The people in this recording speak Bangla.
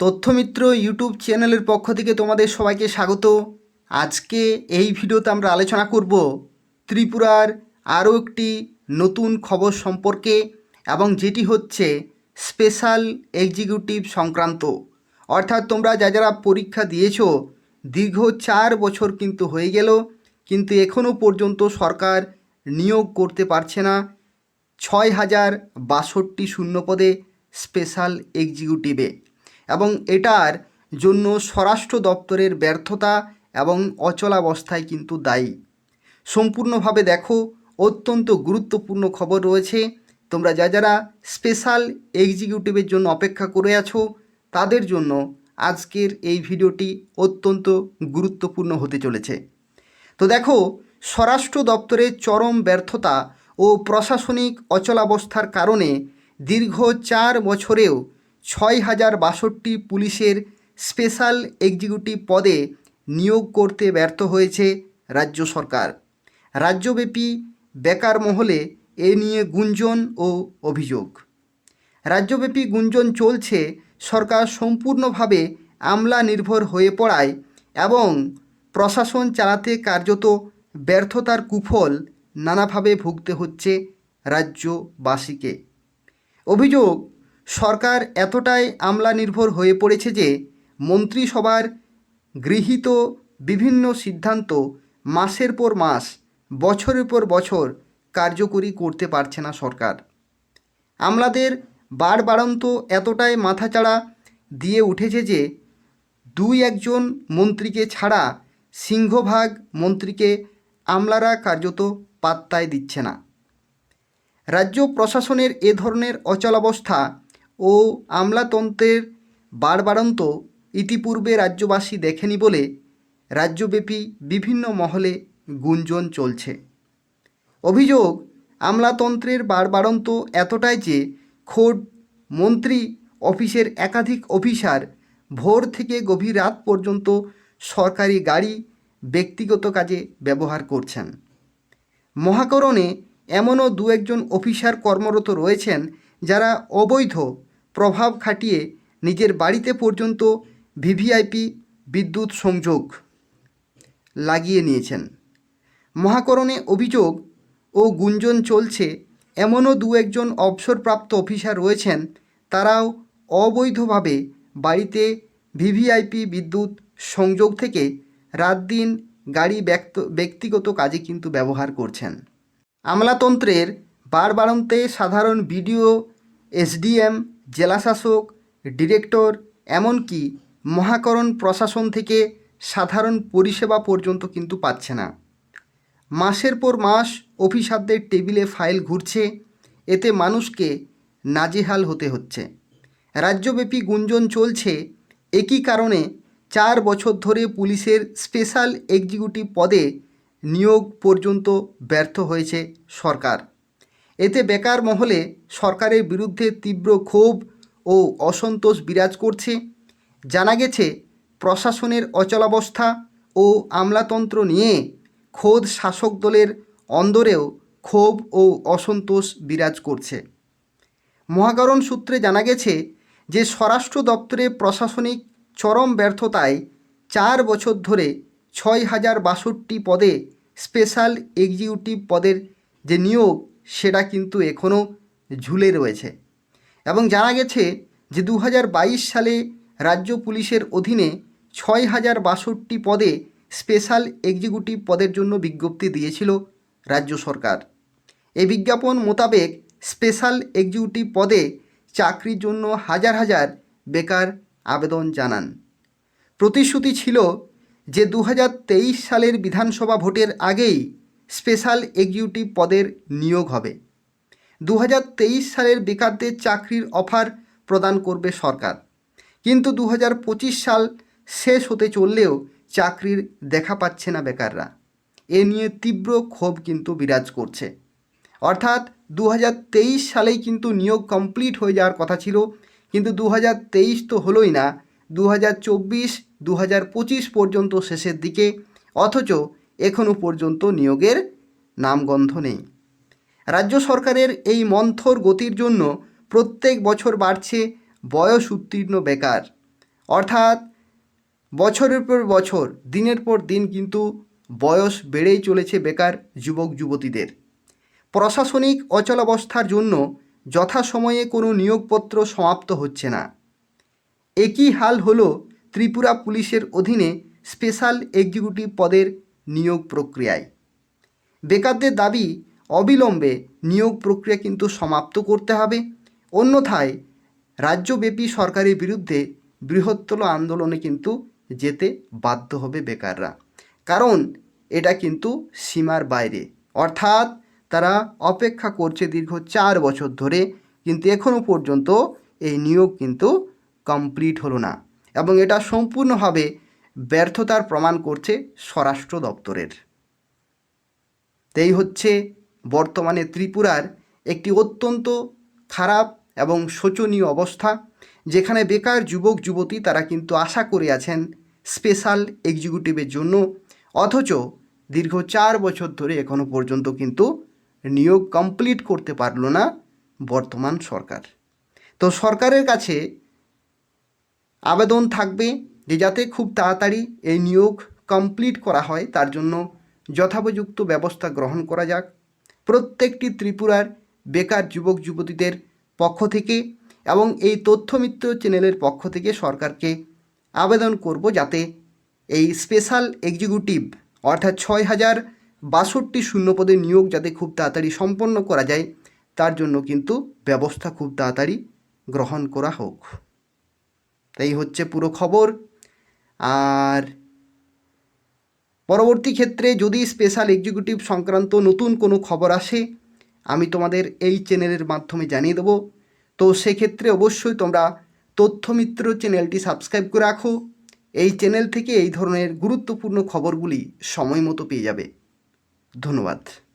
তথ্যমিত্র ইউটিউব চ্যানেলের পক্ষ থেকে তোমাদের সবাইকে স্বাগত। আজকে এই ভিডিওতে আমরা আলোচনা করব ত্রিপুরার আরও একটি নতুন খবর সম্পর্কে এবং যেটি হচ্ছে স্পেশাল এক্সিকিউটিভ সংক্রান্ত। অর্থাৎ তোমরা যা যারা পরীক্ষা দিয়েছ, দীর্ঘ চার বছর কিন্তু হয়ে গেল, কিন্তু এখনও পর্যন্ত সরকার নিয়োগ করতে পারছে না। ছয় হাজার বাষট্টি শূন্যপদে স্পেশাল এক্সিকিউটিভে। এবং এটার জন্য স্বরাষ্ট্র দপ্তরের ব্যর্থতা এবং অচলাবস্থায় কিন্তু দায়ী। সম্পূর্ণভাবে দেখো, অত্যন্ত গুরুত্বপূর্ণ খবর রয়েছে। তোমরা যা যারা স্পেশাল এক্সিকিউটিভের জন্য অপেক্ষা করে আছো, তাদের জন্য আজকের এই ভিডিওটি অত্যন্ত গুরুত্বপূর্ণ হতে চলেছে। তো দেখো, স্বরাষ্ট্র দপ্তরের চরম ব্যর্থতা ও প্রশাসনিক অচলাবস্থার কারণে দীর্ঘ চার বছরেও ছয় হাজার বাষট্টি পুলিশের স্পেশাল এক্সিকিউটিভ পদে নিয়োগ করতে ব্যর্থ হয়েছে রাজ্য সরকার। রাজ্যব্যাপী বেকার মহলে এ নিয়ে গুঞ্জন ও অভিযোগ। রাজ্যব্যাপী গুঞ্জন চলছে, সরকার সম্পূর্ণভাবে আমলা নির্ভর হয়ে পড়ায় এবং প্রশাসন চালাতে কার্যত ব্যর্থতার কুফল নানাভাবে ভুগতে হচ্ছে রাজ্যবাসীকে। অভিযোগ সরকার এতটাই আমলা নির্ভর হয়ে পড়েছে যে মন্ত্রিসভার গৃহীত বিভিন্ন সিদ্ধান্ত মাসের পর মাস, বছরের পর বছর কার্যকরী করতে পারছে না সরকার। আমলাদের বাড়বাড়ন্ত এতটাই মাথাচাড়া দিয়ে উঠেছে যে দুই একজন মন্ত্রীকে ছাড়া সিংহভাগ মন্ত্রীকে আমলারা কার্যত পাত্তায় দিচ্ছে না। রাজ্য প্রশাসনের এ ধরনের অচলাবস্থা ও আমলাতন্ত্রের বাড়বাড়ন্ত ইতিপূর্বে রাজ্যবাসী দেখেনি বলে রাজ্যব্যাপী বিভিন্ন মহলে গুঞ্জন চলছে। অভিযোগ, আমলাতন্ত্রের বাড়বাড়ন্ত এতটাই যে খোদ মন্ত্রী অফিসের একাধিক অফিসার ভোর থেকে গভীর রাত পর্যন্ত সরকারি গাড়ি ব্যক্তিগত কাজে ব্যবহার করছেন। মহাকরণে এমনও দু একজন অফিসার কর্মরত রয়েছেন যারা অবৈধ প্রভাব খাটিয়ে নিজের বাড়িতে পর্যন্ত ভিভিআইপি বিদ্যুৎ সংযোগ লাগিয়ে নিয়েছেন। মহাকরণে অভিযোগ ও গুঞ্জন চলছে, এমনও দু একজন অবসরপ্রাপ্ত অফিসার রয়েছেন, তারাও অবৈধভাবে বাড়িতে ভিভিআইপি বিদ্যুৎ সংযোগ থেকে রাত দিন গাড়ি ব্যক্ত, ব্যক্তিগত কাজে কিন্তু ব্যবহার করছেন। আমলাতন্ত্রের বারবারন্তে সাধারণ বিডিও, এসডিএম জেলাশাসক, ডিরেক্টর, এমনকি মহাকরণ প্রশাসন থেকে সাধারণ পরিষেবা পর্যন্ত কিন্তু পাচ্ছে না। মাসের পর মাস অফিসারদের টেবিলে ফাইল ঘুরছে, এতে মানুষকে নাজেহাল হতে হচ্ছে। রাজ্যব্যাপী গুঞ্জন চলছে, একই কারণে চার বছর ধরে পুলিশের স্পেশাল এক্সিকিউটিভ পদে নিয়োগ পর্যন্ত ব্যর্থ হয়েছে সরকার। এতে বেকার মহলে সরকারের বিরুদ্ধে তীব্র ক্ষোভ ও অসন্তোষ বিরাজ করছে। জানা গেছে, প্রশাসনের অচলাবস্থা ও আমলাতন্ত্র নিয়ে খোদ শাসক দলের অন্দরেও ক্ষোভ ও অসন্তোষ বিরাজ করছে। মহাকরণ সূত্রে জানা গেছে যে, স্বরাষ্ট্র দপ্তরে প্রশাসনিক চরম ব্যর্থতায় চার বছর ধরে ছয় হাজার বাষট্টি পদে স্পেশাল এক্সিকিউটিভ পদের যে নিয়োগ সেটা কিন্তু এখনও ঝুলে রয়েছে। এবং জানা গেছে যে দু হাজার বাইশ সালে রাজ্য পুলিশের অধীনে ছয় হাজার বাষট্টি পদে স্পেশাল এক্সিকিউটিভ পদের জন্য বিজ্ঞপ্তি দিয়েছিল রাজ্য সরকার। এই বিজ্ঞাপন মোতাবেক স্পেশাল এক্সিকিউটিভ পদে চাকরির জন্য হাজার হাজার বেকার আবেদন জানান। প্রতিশ্রুতি ছিল যে দু হাজার তেইশ সালের বিধানসভা ভোটের আগেই স্পেশাল এক্সিকিউটিভ পদের নিয়োগ হবে। দু হাজার তেইশ সালের বেকারদের চাকরির অফার প্রদান করবে সরকার। কিন্তু দু হাজার পঁচিশ সাল শেষ হতে চললেও চাকরির দেখা পাচ্ছে না বেকাররা। এ নিয়ে তীব্র ক্ষোভ কিন্তু বিরাজ করছে। অর্থাৎ দু হাজার তেইশ সালেই কিন্তু নিয়োগ কমপ্লিট হয়ে যাওয়ার কথা ছিল, কিন্তু দু হাজার তেইশ তো হলোই না। দু হাজার চব্বিশ পর্যন্ত শেষের দিকে, অথচ এখনও পর্যন্ত নিয়োগের নামগন্ধ নেই। রাজ্য সরকারের এই মন্থর গতির জন্য প্রত্যেক বছর বাড়ছে বয়স উত্তীর্ণ বেকার। অর্থাৎ বছরের পর বছর, দিনের পর দিন কিন্তু বয়স বেড়েই চলেছে বেকার যুবক, যুবতীদের। প্রশাসনিক অচলাবস্থার জন্য যথাসময়ে কোনো নিয়োগপত্র সমাপ্ত হচ্ছে না। একই হাল হলো ত্রিপুরা পুলিশের অধীনে স্পেশাল এক্সিকিউটিভ পদের নিয়োগ প্রক্রিয়ায়। বেকারদের দাবি, অবিলম্বে নিয়োগ প্রক্রিয়া কিন্তু সমাপ্ত করতে হবে। অন্যথায় রাজ্যব্যাপী সরকারের বিরুদ্ধে বৃহত্তর আন্দোলনে কিন্তু যেতে বাধ্য হবে বেকাররা। কারণ এটা কিন্তু সীমার বাইরে। অর্থাৎ তারা অপেক্ষা করছে দীর্ঘ চার বছর ধরে, কিন্তু এখনও পর্যন্ত এই নিয়োগ কিন্তু কমপ্লিট হলো না। এবং এটা সম্পূর্ণভাবে ব্যর্থতার প্রমাণ করছে স্বরাষ্ট্র দপ্তরের। এই হচ্ছে বর্তমানে ত্রিপুরার একটি অত্যন্ত খারাপ এবং শোচনীয় অবস্থা, যেখানে বেকার যুবক, যুবতী তারা কিন্তু আশা করে আছেন স্পেশাল এক্সিকিউটিভের জন্য, অথচ দীর্ঘ চার বছর ধরে এখনও পর্যন্ত কিন্তু নিয়োগ কমপ্লিট করতে পারল না বর্তমান সরকার। তো সরকারের কাছে আবেদন থাকবে যে যাতে খুব তাড়াতাড়ি এই নিয়োগ কমপ্লিট করা হয়, তার জন্য যথোপযুক্ত ব্যবস্থা গ্রহণ করা যাক। প্রত্যেকটি ত্রিপুরার বেকার যুবক, যুবতীদের পক্ষ থেকে এবং এই তথ্যমিত্র চ্যানেলের পক্ষ থেকে সরকারকে আবেদন করব যাতে এই স্পেশাল এক্সিকিউটিভ অর্থাৎ ছয় হাজার বাষট্টি শূন্যপদের নিয়োগ যাতে খুব তাড়াতাড়ি সম্পন্ন করা যায়, তার জন্য কিন্তু ব্যবস্থা খুব তাড়াতাড়ি গ্রহণ করা হোক। তাই হচ্ছে পুরো খবর। আর পরবর্তী ক্ষেত্রে যদি স্পেশাল এক্সিকিউটিভ সংক্রান্ত নতুন কোনো খবর আসে, আমি তোমাদের এই চ্যানেলের মাধ্যমে জানিয়ে দেবো। তো সেক্ষেত্রে অবশ্যই তোমরা তথ্যমিত্র চ্যানেলটি সাবস্ক্রাইব করে রাখো। এই চ্যানেল থেকে এই ধরনের গুরুত্বপূর্ণ খবরগুলি সময় মতো পেয়ে যাবে। ধন্যবাদ।